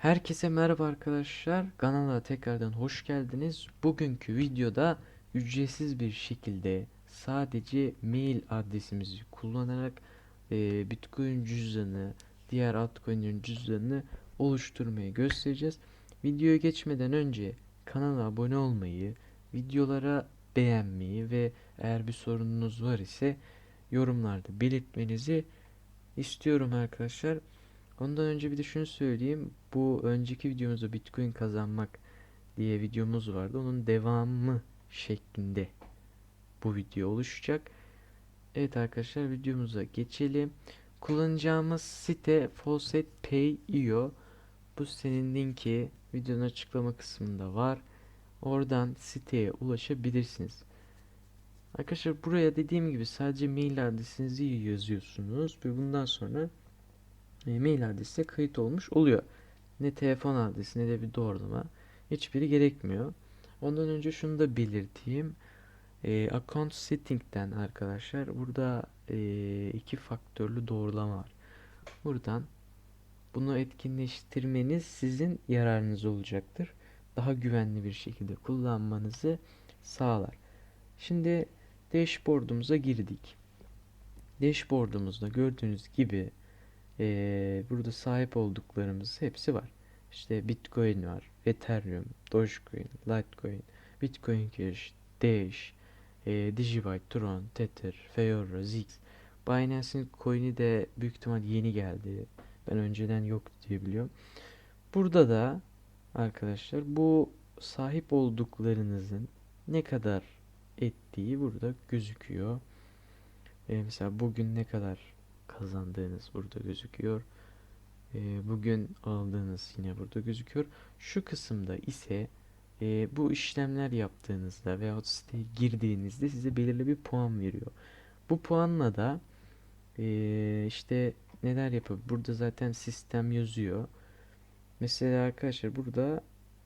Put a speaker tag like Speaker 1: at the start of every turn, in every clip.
Speaker 1: Herkese merhaba arkadaşlar. Kanala tekrardan hoş geldiniz. Bugünkü videoda ücretsiz bir şekilde sadece mail adresimizi kullanarak e, Bitcoin cüzdanı, diğer altcoin'lerin cüzdanını oluşturmayı göstereceğiz. Videoya geçmeden önce kanala abone olmayı, videolara beğenmeyi ve eğer bir sorununuz var ise yorumlarda belirtmenizi istiyorum arkadaşlar. Ondan önce bir de şunu söyleyeyim. Bu önceki videomuzda Bitcoin kazanmak diye videomuz vardı. Onun devamı şeklinde bu video oluşacak. Evet arkadaşlar videomuza geçelim. Kullanacağımız site FaucetPay.io. Bu sitenin linki videonun açıklama kısmında var. Oradan siteye ulaşabilirsiniz. Arkadaşlar buraya dediğim gibi sadece mail adresinizi yazıyorsunuz ve bundan sonra e, mail adresi kayıt olmuş oluyor. Ne telefon adresi ne de bir doğrulama hiçbiri gerekmiyor. Ondan önce şunu da belirteyim. E, account setting'ten arkadaşlar burada e, iki faktörlü doğrulama var. Buradan bunu etkinleştirmeniz sizin yararınız olacaktır. Daha güvenli bir şekilde kullanmanızı sağlar. Şimdi dashboard'umuza girdik. Dashboard'umuzda gördüğünüz gibi ee, burada sahip olduklarımız hepsi var. İşte Bitcoin var, Ethereum, Dogecoin, Litecoin, Bitcoin Cash, Dash, e, Digibyte, Tron, Tether, Feora, Zix. Binance'in coin'i de büyük ihtimal yeni geldi. Ben önceden yoktu diye biliyorum. Burada da arkadaşlar bu sahip olduklarınızın ne kadar ettiği burada gözüküyor. E, mesela bugün ne kadar kazandığınız burada gözüküyor. E, bugün aldığınız yine burada gözüküyor. Şu kısımda ise e, bu işlemler yaptığınızda veya siteye girdiğinizde size belirli bir puan veriyor. Bu puanla da e, işte neler yapıp burada zaten sistem yazıyor. Mesela arkadaşlar burada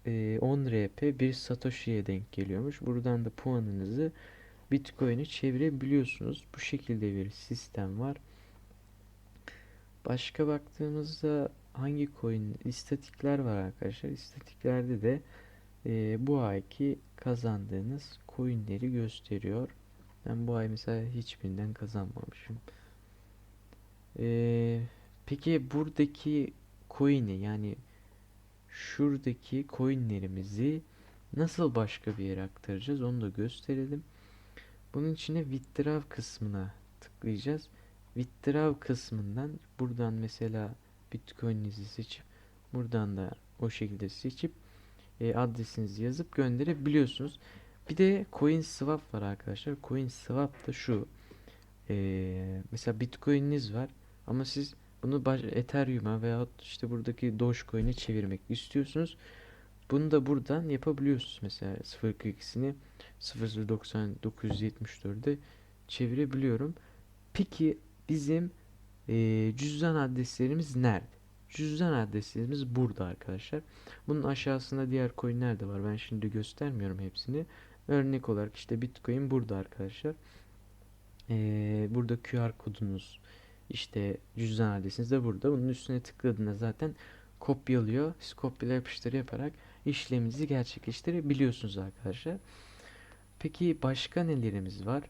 Speaker 1: e, 10 RP bir Satoshi'ye denk geliyormuş. Buradan da puanınızı Bitcoin'e çevirebiliyorsunuz. Bu şekilde bir sistem var. Başka baktığımızda hangi coin istatikler var arkadaşlar. İstatiklerde de e, bu ayki kazandığınız coinleri gösteriyor. Ben bu ay mesela hiçbirinden kazanmamışım. E, peki buradaki coin'i yani şuradaki coinlerimizi nasıl başka bir yere aktaracağız onu da gösterelim. Bunun için withdraw kısmına tıklayacağız. Withdraw kısmından buradan mesela Bitcoin'inizi seçip buradan da o şekilde seçip e, adresinizi yazıp gönderebiliyorsunuz. Bir de Coin Swap var arkadaşlar. Coin Swap da şu. E, mesela Bitcoin'iniz var ama siz bunu Ethereum'a veya işte buradaki Dogecoin'e çevirmek istiyorsunuz. Bunu da buradan yapabiliyorsunuz. Mesela 0.42'sini 0.974'e çevirebiliyorum. Peki bizim e, cüzdan adreslerimiz nerede? Cüzdan adreslerimiz burada arkadaşlar. Bunun aşağısında diğer coinler de var. Ben şimdi göstermiyorum hepsini. Örnek olarak işte Bitcoin burada arkadaşlar. E, burada QR kodunuz işte cüzdan adresiniz de burada. Bunun üstüne tıkladığında zaten kopyalıyor. Siz kopyala yapıştır yaparak işleminizi gerçekleştirebiliyorsunuz arkadaşlar. Peki başka nelerimiz var?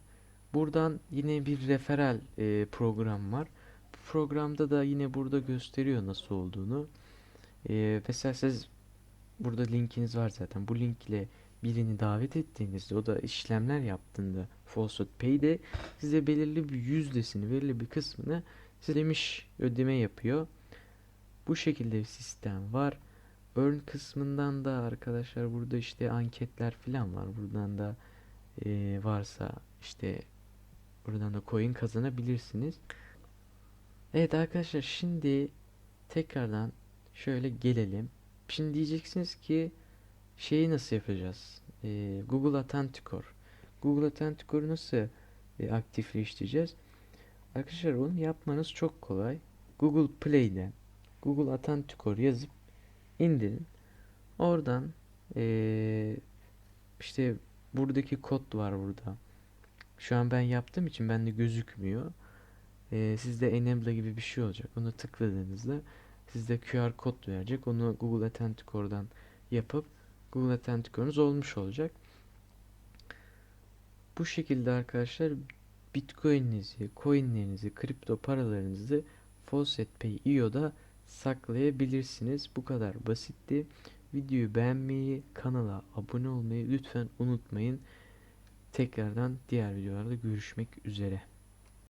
Speaker 1: Buradan yine bir referral e, program var. Bu programda da yine burada gösteriyor nasıl olduğunu. E, mesela siz burada linkiniz var zaten. Bu link ile birini davet ettiğinizde o da işlemler yaptığında Faucet Pay'de size belirli bir yüzdesini, belirli bir kısmını size demiş ödeme yapıyor. Bu şekilde bir sistem var. Earn kısmından da arkadaşlar burada işte anketler falan var. Buradan da e, varsa işte buradan da coin kazanabilirsiniz. Evet arkadaşlar şimdi tekrardan şöyle gelelim. Şimdi diyeceksiniz ki şeyi nasıl yapacağız? E, Google Authenticator. Google Authenticator'u nasıl e, aktifleştireceğiz? Arkadaşlar onu yapmanız çok kolay. Google Play'den Google Authenticator yazıp indirin. Oradan e, işte buradaki kod var burada. Şu an ben yaptığım için bende gözükmüyor. E, sizde enable gibi bir şey olacak. Onu tıkladığınızda sizde QR kod verecek. Onu Google Authenticator'dan yapıp Google Authenticator'unuz olmuş olacak. Bu şekilde arkadaşlar Bitcoin'inizi, coin'lerinizi, kripto paralarınızı Faucet Pay IO'da saklayabilirsiniz. Bu kadar basitti. Videoyu beğenmeyi, kanala abone olmayı lütfen unutmayın. Tekrardan diğer videolarda görüşmek üzere.